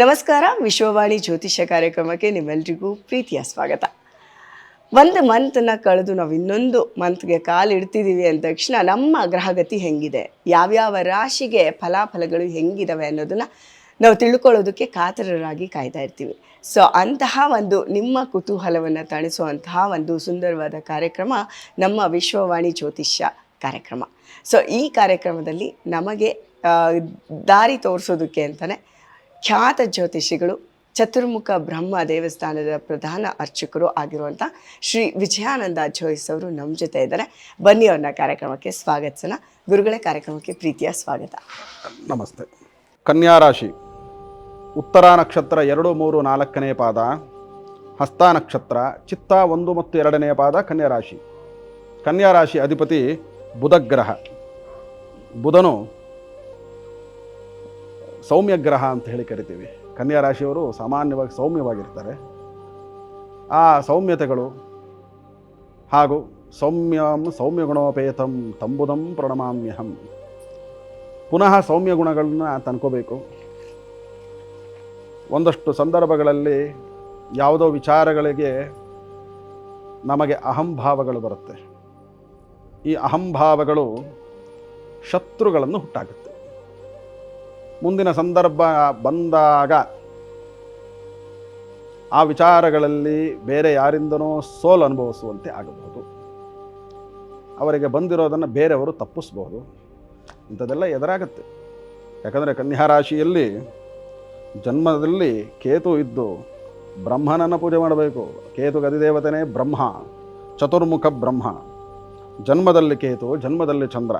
ನಮಸ್ಕಾರ, ವಿಶ್ವವಾಣಿ ಜ್ಯೋತಿಷ್ಯ ಕಾರ್ಯಕ್ರಮಕ್ಕೆ ನಿಮ್ಮೆಲ್ರಿಗೂ ಪ್ರೀತಿಯ ಸ್ವಾಗತ. ಒಂದು ಮಂತನ್ನು ಕಳೆದು ನಾವು ಇನ್ನೊಂದು ಮಂತ್ಗೆ ಕಾಲಿಡ್ತಿದ್ದೀವಿ ಅಂದ ತಕ್ಷಣ ನಮ್ಮ ಗ್ರಹಗತಿ ಹೆಂಗಿದೆ? ಯಾವ್ಯಾವ ರಾಶಿಗೆ ಫಲಾಫಲಗಳು ಹೆಂಗಿದಾವೆ ಅನ್ನೋದನ್ನು ನಾವು ತಿಳ್ಕೊಳ್ಳೋದಕ್ಕೆ ಕಾತರರಾಗಿ ಕಾಯ್ತಾ ಇರ್ತೀವಿ. ಸೊ ಅಂತಹ ಒಂದು ನಿಮ್ಮ ಕುತೂಹಲವನ್ನು ತಣಿಸುವಂತಹ ಒಂದು ಸುಂದರವಾದ ಕಾರ್ಯಕ್ರಮ ನಮ್ಮ ವಿಶ್ವವಾಣಿ ಜ್ಯೋತಿಷ್ಯ ಕಾರ್ಯಕ್ರಮ. ಸೊ ಈ ಕಾರ್ಯಕ್ರಮದಲ್ಲಿ ನಮಗೆ ದಾರಿ ತೋರಿಸೋದಕ್ಕೆ ಅಂತಲೇ ಖ್ಯಾತ ಜ್ಯೋತಿಷಿಗಳು, ಚತುರ್ಮುಖ ಬ್ರಹ್ಮ ದೇವಸ್ಥಾನದ ಪ್ರಧಾನ ಅರ್ಚಕರು ಆಗಿರುವಂಥ ಶ್ರೀ ವಿಜಯಾನಂದ ಜೋಯಿಸ್ ಅವರು ನಮ್ಮ ಜೊತೆ ಇದ್ದಾರೆ. ಬನ್ನಿ ಅವ್ರನ್ನ ಕಾರ್ಯಕ್ರಮಕ್ಕೆ ಸ್ವಾಗತಿಸೋಣ ಗುರುಗಳೇ, ಕಾರ್ಯಕ್ರಮಕ್ಕೆ ಪ್ರೀತಿಯ ಸ್ವಾಗತ. ನಮಸ್ತೆ. ಕನ್ಯಾ ರಾಶಿ, ಉತ್ತರ ನಕ್ಷತ್ರ ಎರಡು, ಮೂರು, ನಾಲ್ಕನೇ ಪಾದ, ಹಸ್ತ ನಕ್ಷತ್ರ, ಚಿತ್ತ ಒಂದು ಮತ್ತು ಎರಡನೇ ಪಾದ ಕನ್ಯಾ ರಾಶಿ. ಕನ್ಯಾ ರಾಶಿ ಅಧಿಪತಿ ಬುಧಗ್ರಹ ಬುಧನು ಸೌಮ್ಯ ಗ್ರಹ ಅಂತ ಹೇಳಿ ಕರಿತೀವಿ. ಕನ್ಯಾ ರಾಶಿಯವರು ಸಾಮಾನ್ಯವಾಗಿ ಸೌಮ್ಯವಾಗಿರ್ತಾರೆ. ಆ ಸೌಮ್ಯತೆಗಳು ಹಾಗೂ ಸೌಮ್ಯಂ ಸೌಮ್ಯ ಗುಣೋಪೇತಂ ತಂಬುದಂ ಪ್ರಣಮಾಮ್ಯಹಂ. ಪುನಃ ಸೌಮ್ಯ ಗುಣಗಳನ್ನ ತಂದ್ಕೋಬೇಕು ಒಂದಷ್ಟು ಸಂದರ್ಭಗಳಲ್ಲಿ ಯಾವುದೋ ವಿಚಾರಗಳಿಗೆ ನಮಗೆ ಅಹಂಭಾವಗಳು ಬರುತ್ತೆ. ಈ ಅಹಂಭಾವಗಳು ಶತ್ರುಗಳನ್ನು ಹುಟ್ಟಾಗುತ್ತೆ ಮುಂದಿನ ಸಂದರ್ಭ ಬಂದಾಗ ಆ ವಿಚಾರಗಳಲ್ಲಿ ಬೇರೆ ಯಾರಿಂದನೋ ಸೋಲು ಅನುಭವಿಸುವಂತೆ ಆಗಬಹುದು. ಅವರಿಗೆ ಬಂದಿರೋದನ್ನು ಬೇರೆಯವರು ತಪ್ಪಿಸ್ಬೋದು ಇಂಥದ್ದೆಲ್ಲ ಎದುರಾಗತ್ತೆ. ಯಾಕಂದರೆ ಕನ್ಯಾ ರಾಶಿಯಲ್ಲಿ ಜನ್ಮದಲ್ಲಿ ಕೇತು ಇದ್ದು ಬ್ರಹ್ಮನನ್ನು ಪೂಜೆ ಮಾಡಬೇಕು. ಕೇತು ಗದಿದೇವತೆನೇ ಬ್ರಹ್ಮ, ಚತುರ್ಮುಖ ಬ್ರಹ್ಮ. ಜನ್ಮದಲ್ಲಿ ಕೇತು, ಜನ್ಮದಲ್ಲಿ ಚಂದ್ರ.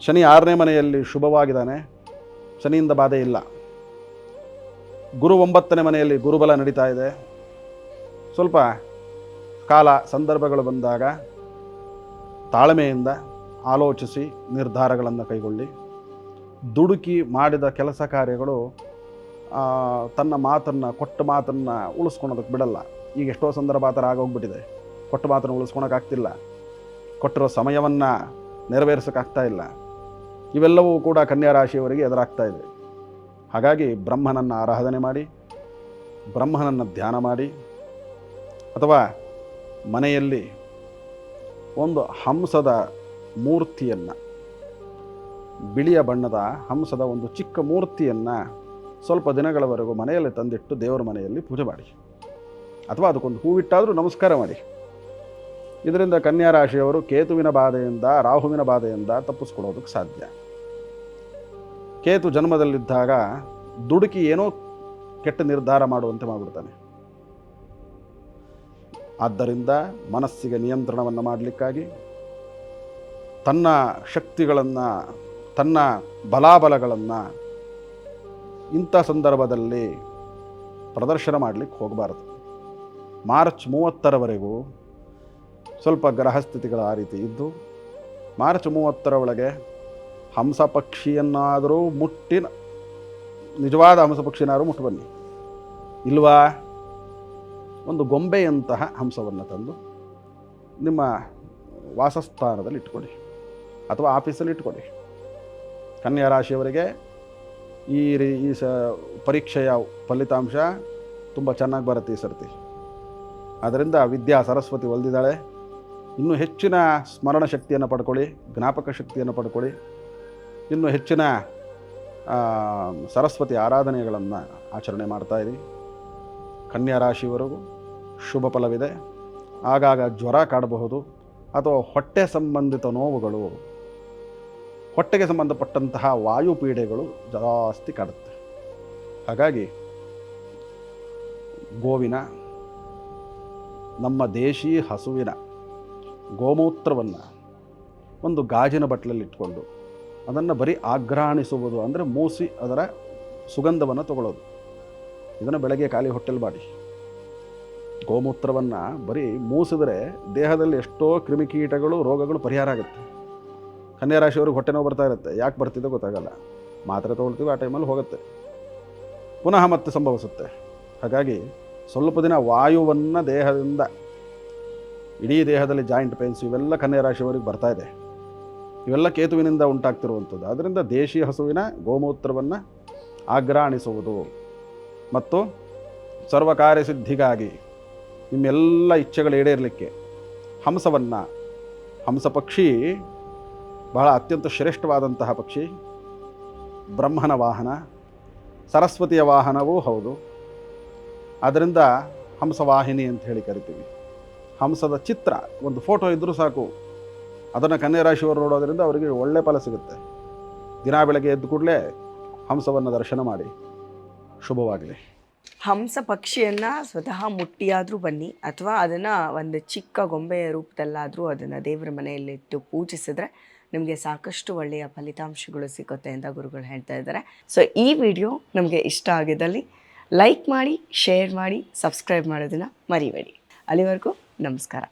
ಶನಿ ಆರನೇ ಮನೆಯಲ್ಲಿ ಶುಭವಾಗಿದ್ದಾನೆ. ಶನಿಯಿಂದ ಬಾಧೆ ಇಲ್ಲ. ಗುರು ಒಂಬತ್ತನೇ ಮನೆಯಲ್ಲಿ ಗುರುಬಲ ನಡೀತಾ ಇದೆ. ಸ್ವಲ್ಪ ಕಾಲ ಸಂದರ್ಭಗಳು ಬಂದಾಗ ತಾಳ್ಮೆಯಿಂದ ಆಲೋಚಿಸಿ ನಿರ್ಧಾರಗಳನ್ನು ಕೈಗೊಳ್ಳಿ. ದುಡುಕಿ ಮಾಡಿದ ಕೆಲಸ ಕಾರ್ಯಗಳು ತನ್ನ ಮಾತನ್ನು, ಕೊಟ್ಟ ಮಾತನ್ನು ಉಳಿಸ್ಕೊಳೋದಕ್ಕೆ ಬಿಡಲ್ಲ. ಈಗ ಎಷ್ಟೋ ಸಂದರ್ಭ ಆ ಥರ ಆಗೋಗ್ಬಿಟ್ಟಿದೆ. ಕೊಟ್ಟ ಮಾತನ್ನು ಉಳಿಸ್ಕೊಳಕ್ಕಾಗ್ತಿಲ್ಲ ಕೊಟ್ಟಿರೋ ಸಮಯವನ್ನು ನೆರವೇರಿಸೋಕ್ಕಾಗ್ತಾ ಇಲ್ಲ. ಇವೆಲ್ಲವೂ ಕೂಡ ಕನ್ಯಾ ರಾಶಿಯವರಿಗೆ ಎದುರಾಗ್ತಾ ಇದೆ. ಹಾಗಾಗಿ ಬ್ರಹ್ಮನನ್ನು ಆರಾಧನೆ ಮಾಡಿ, ಬ್ರಹ್ಮನನ್ನು ಧ್ಯಾನ ಮಾಡಿ, ಅಥವಾ ಮನೆಯಲ್ಲಿ ಒಂದು ಹಂಸದ ಮೂರ್ತಿಯನ್ನು, ಬಿಳಿಯ ಬಣ್ಣದ ಹಂಸದ ಒಂದು ಚಿಕ್ಕ ಮೂರ್ತಿಯನ್ನು ಸ್ವಲ್ಪ ದಿನಗಳವರೆಗೂ ಮನೆಯಲ್ಲಿ ತಂದಿಟ್ಟು ದೇವರ ಮನೆಯಲ್ಲಿ ಪೂಜೆ ಮಾಡಿ. ಅಥವಾ ಅದಕ್ಕೊಂದು ಹೂವಿಟ್ಟಾದರೂ ನಮಸ್ಕಾರ ಮಾಡಿ. ಇದರಿಂದ ಕನ್ಯಾ ರಾಶಿಯವರು ಕೇತುವಿನ ಬಾಧೆಯಿಂದ, ರಾಹುವಿನ ಬಾಧೆಯಿಂದ ತಪ್ಪಿಸ್ಕೊಡೋದಕ್ಕೆ ಸಾಧ್ಯ. ಕೇತು ಜನ್ಮದಲ್ಲಿದ್ದಾಗ ದುಡುಕಿ ಏನೋ ಕೆಟ್ಟ ನಿರ್ಧಾರ ಮಾಡುವಂತೆ ಮಾಡಿಬಿಡ್ತಾನೆ. ಆದ್ದರಿಂದ ಮನಸ್ಸಿಗೆ ನಿಯಂತ್ರಣವನ್ನು ಮಾಡಲಿಕ್ಕಾಗಿ ತನ್ನ ಶಕ್ತಿಗಳನ್ನು, ತನ್ನ ಬಲಾಬಲಗಳನ್ನು ಇಂಥ ಸಂದರ್ಭದಲ್ಲಿ ಪ್ರದರ್ಶನ ಮಾಡಲಿಕ್ಕೆ ಹೋಗಬಾರದು. ಮಾರ್ಚ್ ಮೂವತ್ತರವರೆಗೂ ಸ್ವಲ್ಪ ಗ್ರಹಸ್ಥಿತಿಗಳು ಆ ರೀತಿ ಇದ್ದು, ಮಾರ್ಚ್ ಮೂವತ್ತರ ಒಳಗೆ ಹಂಸ ಪಕ್ಷಿಯನ್ನಾದರೂ ಮುಟ್ಟಿ ನಿಜವಾದ ಹಂಸ ಪಕ್ಷಿನಾದರೂ ಮುಟ್ಟು ಬನ್ನಿ. ಇಲ್ವಾ? ಒಂದು ಗೊಂಬೆಯಂತಹ ಹಂಸವನ್ನು ತಂದು ನಿಮ್ಮ ವಾಸಸ್ಥಾನದಲ್ಲಿ ಇಟ್ಕೊಳ್ಳಿ ಅಥವಾ ಆಫೀಸಲ್ಲಿ ಇಟ್ಕೊಳ್ಳಿ. ಕನ್ಯಾ ರಾಶಿಯವರಿಗೆ ಈ ರೀ ಈ ಸ ಪರೀಕ್ಷೆಯ ಫಲಿತಾಂಶ ತುಂಬ ಚೆನ್ನಾಗಿ ಬರುತ್ತೆ ಈ ಸರ್ತಿ. ಆದ್ದರಿಂದ ವಿದ್ಯಾ ಸರಸ್ವತಿ ಒಲ್ದಿದ್ದಾಳೆ. ಇನ್ನೂ ಹೆಚ್ಚಿನ ಸ್ಮರಣ ಶಕ್ತಿಯನ್ನು ಪಡ್ಕೊಳ್ಳಿ, ಜ್ಞಾಪಕ ಶಕ್ತಿಯನ್ನು ಪಡ್ಕೊಳ್ಳಿ. ಇನ್ನೂ ಹೆಚ್ಚಿನ ಸರಸ್ವತಿ ಆರಾಧನೆಗಳನ್ನು ಆಚರಣೆ ಮಾಡ್ತಾ ಇರಿ. ಕನ್ಯಾ ರಾಶಿವರೆಗೂ ಶುಭ ಫಲವಿದೆ. ಆಗಾಗ ಜ್ವರ ಕಾಡಬಹುದು ಅಥವಾ ಹೊಟ್ಟೆ ಸಂಬಂಧಿತ ನೋವುಗಳು, ಹೊಟ್ಟೆಗೆ ಸಂಬಂಧಪಟ್ಟಂತಹ ವಾಯುಪೀಡೆಗಳು ಜಾಸ್ತಿ ಕಾಡುತ್ತೆ. ಹಾಗಾಗಿ ಗೋವಿನ, ನಮ್ಮ ದೇಶಿ ಹಸುವಿನ ಗೋಮೂತ್ರವನ್ನು ಒಂದು ಗಾಜಿನ ಬಟ್ಲಲ್ಲಿ ಇಟ್ಕೊಂಡು ಅದನ್ನು ಬರೀ ಆಗ್ರಹಣಿಸುವುದು ಅಂದರೆ ಮೂಸಿ ಅದರ ಸುಗಂಧವನ್ನು ತಗೊಳ್ಳೋದು. ಇದನ್ನು ಬೆಳಗ್ಗೆ ಖಾಲಿ ಹೊಟ್ಟೆಲ್ ಬಾಡಿ. ಗೋಮೂತ್ರವನ್ನು ಬರೀ ಮೂಸಿದರೆ ದೇಹದಲ್ಲಿ ಎಷ್ಟೋ ಕ್ರಿಮಿಕೀಟಗಳು ರೋಗಗಳು ಪರಿಹಾರ ಆಗುತ್ತೆ. ಕನ್ಯಾ ರಾಶಿಯವ್ರಿಗೆ ಹೊಟ್ಟೆ ನೋವು ಬರ್ತಾ ಇರುತ್ತೆ. ಯಾಕೆ ಬರ್ತಿದೆ ಗೊತ್ತಾಗಲ್ಲ. ಮಾತ್ರೆ ತೊಗೊಳ್ತೀವಿ, ಆ ಟೈಮಲ್ಲಿ ಹೋಗುತ್ತೆ. ಪುನಃ ಮತ್ತೆ ಸಂಭವಿಸುತ್ತೆ. ಹಾಗಾಗಿ ಸ್ವಲ್ಪ ದಿನ ವಾಯುವನ್ನು ದೇಹದಿಂದ, ಇಡೀ ದೇಹದಲ್ಲಿ ಜಾಯಿಂಟ್ ಪೇನ್ಸ್ ಇವೆಲ್ಲ ಕನ್ಯಾ ರಾಶಿಯವರಿಗೆ ಬರ್ತಾ ಇದೆ. ಇವೆಲ್ಲ ಕೇತುವಿನಿಂದ ಉಂಟಾಗ್ತಿರುವಂಥದ್ದು. ಅದರಿಂದ ದೇಶಿ ಹಸುವಿನ ಗೋಮೂತ್ರವನ್ನು ಆಗ್ರಾಣಿಸುವುದು. ಮತ್ತು ಸರ್ವ ಕಾರ್ಯಸಿದ್ಧಿಗಾಗಿ ನಿಮ್ಮೆಲ್ಲ ಇಚ್ಛೆಗಳು ಈಡೇರಲಿಕ್ಕೆ ಹಂಸವನ್ನು, ಹಂಸ ಪಕ್ಷಿ, ಬಹಳ ಅತ್ಯಂತ ಶ್ರೇಷ್ಠವಾದಂತಹ ಪಕ್ಷಿ, ಬ್ರಹ್ಮನ ವಾಹನ, ಸರಸ್ವತಿಯ ವಾಹನವೂ ಹೌದು. ಆದ್ದರಿಂದ ಹಂಸವಾಹಿನಿ ಅಂತ ಹೇಳಿ ಕರಿತೀವಿ. ಹಂಸದ ಚಿತ್ರ, ಒಂದು ಫೋಟೋ ಇದ್ದರೂ ಸಾಕು. ಅದನ್ನು ಕನ್ಯರಾಶಿಯವರು ನೋಡೋದರಿಂದ ಅವರಿಗೆ ಒಳ್ಳೆ ಫಲ ಸಿಗುತ್ತೆ. ದಿನ ಬೆಳಗ್ಗೆ ಎದ್ದು ಕೂಡಲೇ ಹಂಸವನ್ನು ದರ್ಶನ ಮಾಡಿ. ಶುಭವಾಗಲಿ. ಹಂಸ ಪಕ್ಷಿಯನ್ನು ಸ್ವತಃ ಮುಟ್ಟಿಯಾದರೂ ಬನ್ನಿ, ಅಥವಾ ಅದನ್ನು ಒಂದು ಚಿಕ್ಕ ಗೊಂಬೆಯ ರೂಪದಲ್ಲಾದರೂ ಅದನ್ನು ದೇವರ ಮನೆಯಲ್ಲಿಟ್ಟು ಪೂಜಿಸಿದ್ರೆ ನಿಮಗೆ ಸಾಕಷ್ಟು ಒಳ್ಳೆಯ ಫಲಿತಾಂಶಗಳು ಸಿಗುತ್ತೆ ಅಂತ ಗುರುಗಳು ಹೇಳ್ತಾ ಇದ್ದಾರೆ. ಸೊ ಈ ವಿಡಿಯೋ ನಮಗೆ ಇಷ್ಟ ಆಗಿದ್ದಲ್ಲಿ ಲೈಕ್ ಮಾಡಿ ಶೇರ್ ಮಾಡಿ ಸಬ್ಸ್ಕ್ರೈಬ್ ಮಾಡೋದನ್ನು ಮರಿಬೇಡಿ. ಅಲ್ಲಿವರೆಗೂ ನಮಸ್ಕಾರ.